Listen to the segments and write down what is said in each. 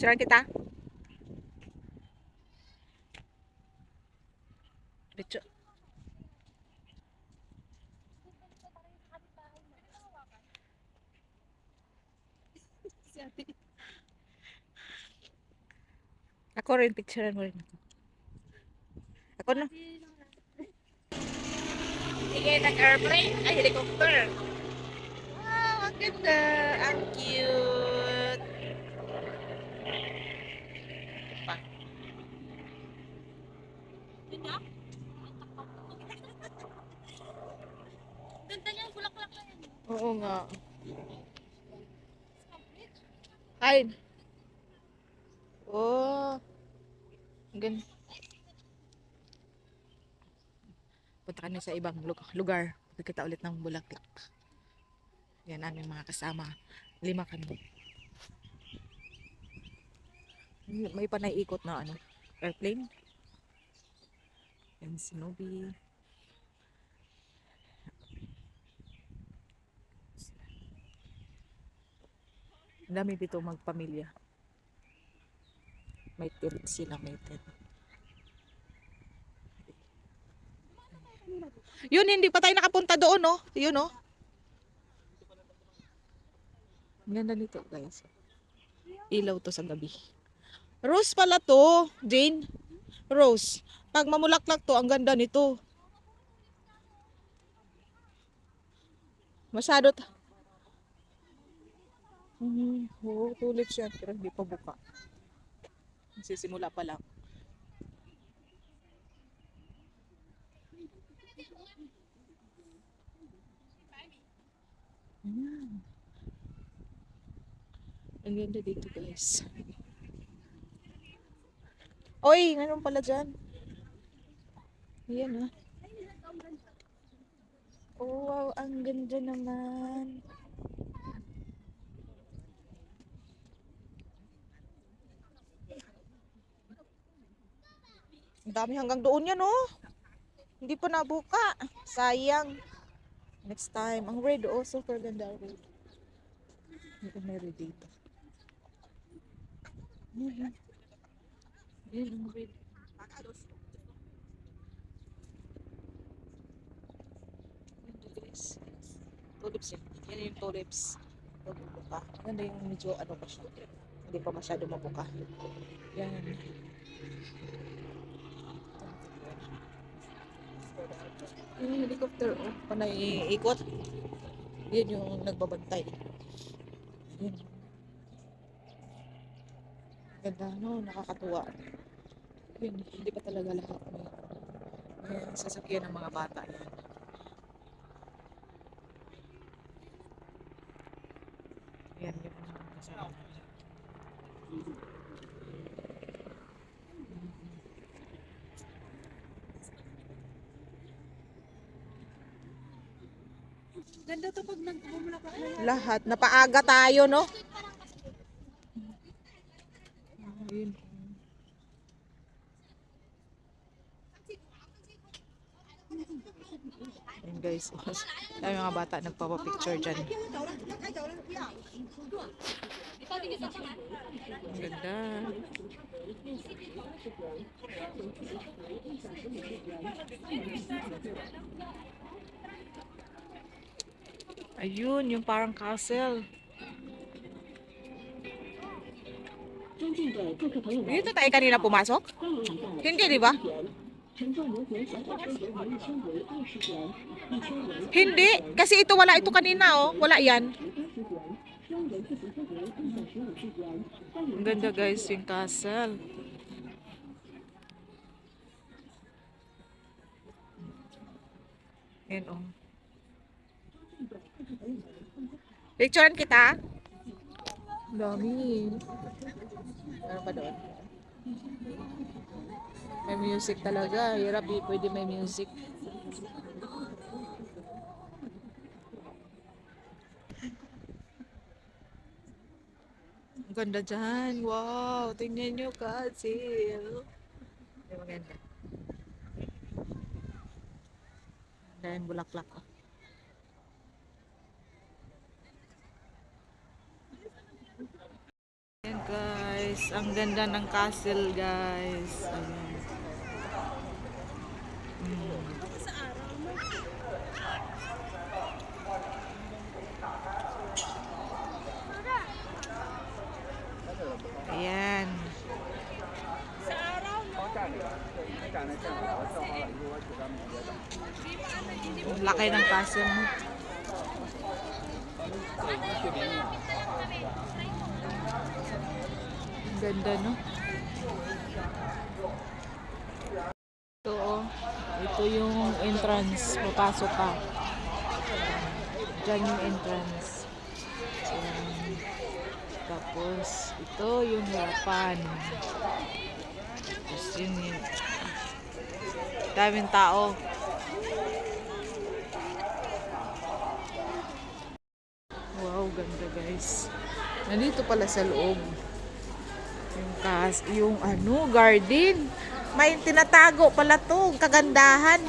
Sirahan kita. Diretso. Ako rin, picturean mo rin ako. Ako na. Sige, nag-airplane. Ay, helicopter. Wow, ang ganda. Ang cute. Pa. Ganda niya, bulaklak na yan. Oo nga. Ay. Oh. Ganda. Punta kami sa ibang lu- lugar. Pagkita ulit ng bulaklak. Yan aming mga kasama. Lima kami. May- May panaiikot na ano, airplane. Yan si. Dami dito magpamilya. May tent sila, may tent. Yun, hindi pa tayo nakapunta doon, no? Yun, no? Ang ganda nito, guys. Ilaw to sa gabi. Rose pala to, Jane. Rose. Pag mamulaklak to, ang ganda nito. Masyado. Mhm. Oo, tulips yan, pero hindi pa buka. Sisimula pa lang. Ayan. Ang ganda dito guys. Oy, meron pala dyan. Ayan ah. Oh, wow, ang ganda naman. Dami hanggang doon yan, oh. Hindi pa nabuka. Sayang. Next time. Ang red, oh. Super ganda red. Hindi may red dito. Ayan. Ang red. Tulips yan. Yan yung tulips. Mabubuka. Ganda yung medyo ano pa siya. Hindi pa masyado mabuka. Yan. Yung helicopter, oh, panay ikot. Yan yung nagbabantay. Yan. Ganda, no? Nakakatuwa. Yun, hindi pa talaga lahat may, may sasakyan ng mga bata yan. Yan, yung mga kasama. Ganda to pag nagbumulaklak na yan. Lahat. Napaaga tayo, no? Ayun. Ayun guys. Dami mga bata nagpapapicture dyan. Ang ganda. Ayun, yung parang castle. Dito tayo kanina pumasok? Hindi, di ba? Hindi, kasi ito wala ito kanina oh, wala 'yan. Ang ganda guys yung castle. And oh. Picturean kita. Dami. Ano pa doon? May music talaga. Hirap eh. Pwede may music. Ang ganda dyan. Wow. Tingnan nyo, Kasil. Ay, maganda. Dahil bulaklak. Oh. Ayan guys. ang ganda ng castle, guys. Ayan. Ayan. Sa araw. Ang laki ng castle mo. Ang ganda, no? Ito, oh. Ito yung entrance. Papasok ka. Diyan yung entrance. Ayan. Tapos, ito yung harapan. Tapos yun yun. Daming tao. Wow, ganda guys. Nandito pala sa loob. Yung kas, yung ano, garden. May tinatago pala to, kagandahan.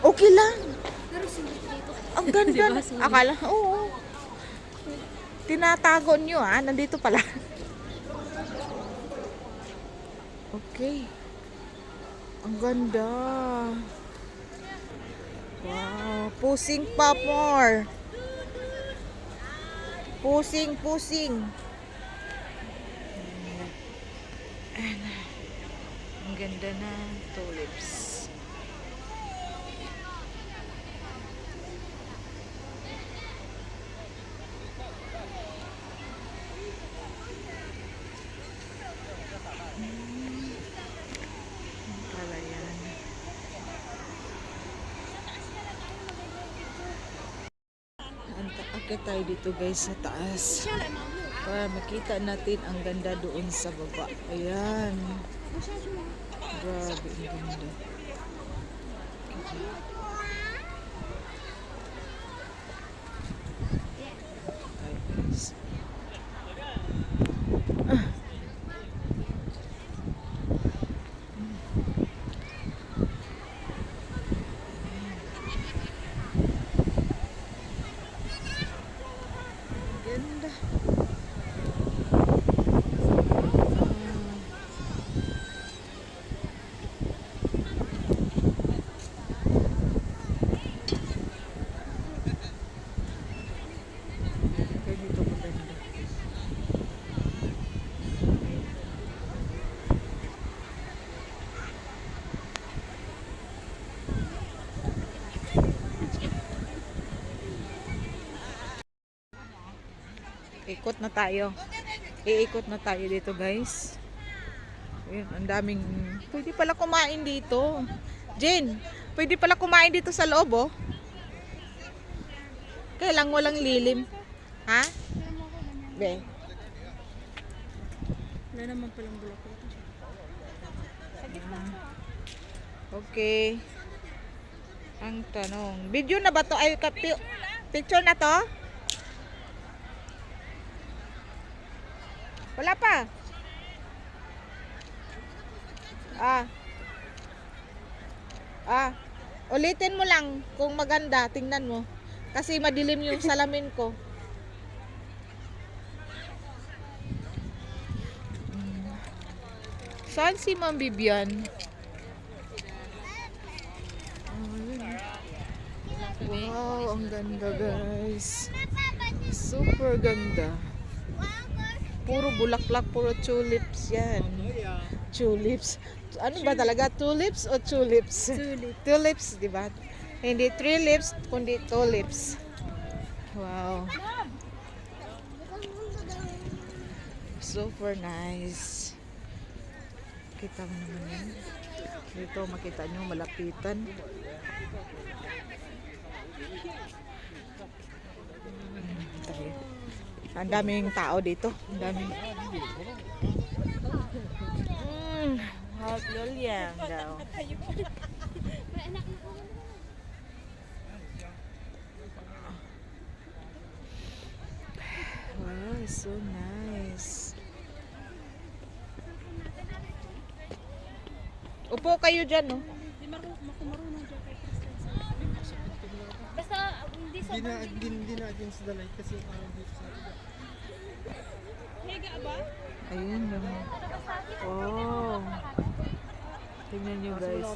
Okay lang. Ang ganda. Akala, oo. Tinatago nyo ah, nandito pala. Okay. Ang ganda. Wow, pusing pa more. Pusing, pusing. Ayan. Ang ganda na tulips. Akit tayo dito guys sa taas. Para makita natin ang ganda doon sa baba. Ayan. Grabe, ang ganda. Tayo, guys. Ganda. Ganito maganda. Ikot na tayo. Iikot na tayo dito, guys. Ayun, ang daming... Pwede pala kumain dito. Jen, pwede pala kumain dito sa loob, oh. Kaya lang walang lilim. Ha? Be. Wala naman palang bulaklak. Okay. Ang tanong, video na ba to? Ay, picture na to? Wala pa. Ah. Ah. Ulitin mo lang kung maganda, tingnan mo. Kasi madilim yung salamin ko. Saan si Ma'am Bibian? Wow, ang ganda guys. Super ganda. Puro bulaklak, puro tulips yan. Tulips. Ano ba talaga? Tulips o tulips? Tulip. Tulips, di ba? Hindi three lips, kundi tulips. Wow. Super nice. Kita mo naman yan. Dito makita nyo malapitan. Mm, tayo. Ang daming tao dito. Ang daming. Mm, hot lulyang daw. Wow, so nice. Upo kayo dyan, no? Basta, hindi Hindi na, hindi, hindi na against the light kasi parang dito sa? Ayun yung... Oh. Tingnan nyo guys.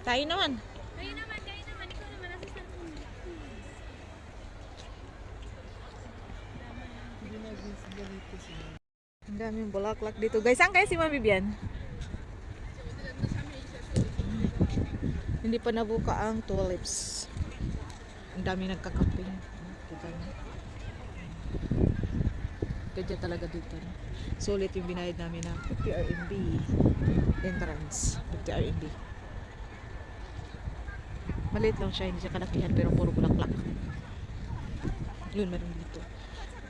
Tayo naman. Kayo naman, kayo naman. Ikaw naman, nasa cellphone mo. Ang daming bulaklak dito. Guys, saan kayo si Mami Bian? Hindi pa nabuka ang tulips. Ang dami nagkakamping. Kita niyo. Gadya talaga dito. No? Sulit yung binayad namin na 50 RMB entrance. 50 RMB. Maliit lang siya, hindi siya kalakihan pero puro bulaklak. Yun, meron dito.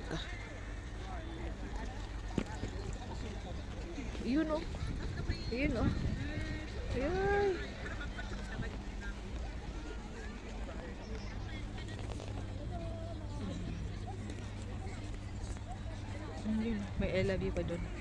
Ah. Yun oh. Yun oh. Ayun. May I love you pa doon.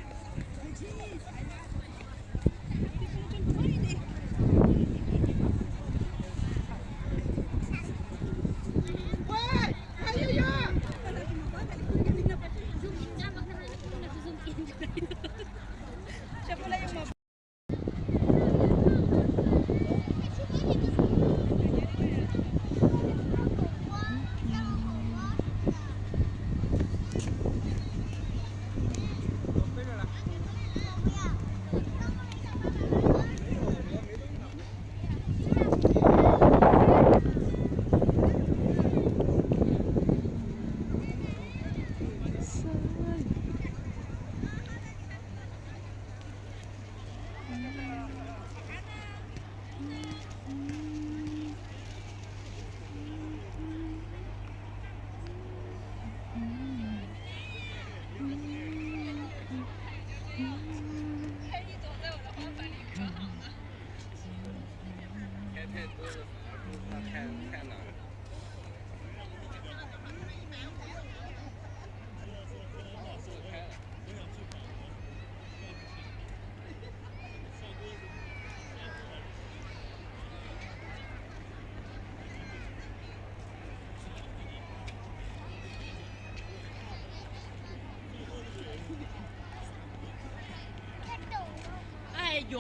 呦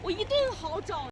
我一定好找